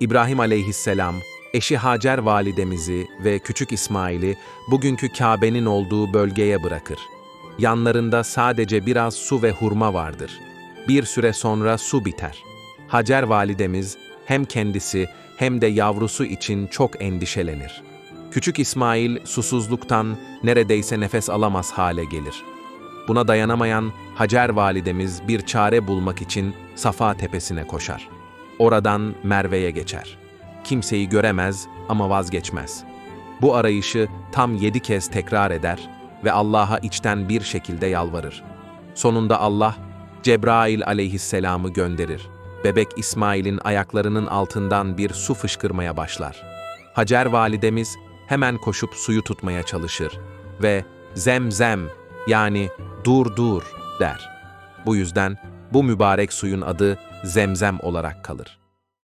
İbrahim aleyhisselam, eşi Hacer validemizi ve küçük İsmail'i bugünkü Kabe'nin olduğu bölgeye bırakır. Yanlarında sadece biraz su ve hurma vardır. Bir süre sonra su biter. Hacer validemiz hem kendisi hem de yavrusu için çok endişelenir. Küçük İsmail susuzluktan neredeyse nefes alamaz hale gelir. Buna dayanamayan Hacer validemiz bir çare bulmak için Safa tepesine koşar. Oradan Merve'ye geçer. Kimseyi göremez ama vazgeçmez. Bu arayışı tam yedi kez tekrar eder ve Allah'a içten bir şekilde yalvarır. Sonunda Allah, Cebrail aleyhisselamı gönderir. Bebek İsmail'in ayaklarının altından bir su fışkırmaya başlar. Hacer validemiz hemen koşup suyu tutmaya çalışır ve zemzem yani dur dur der. Bu yüzden bu mübarek suyun adı zemzem olarak kalır.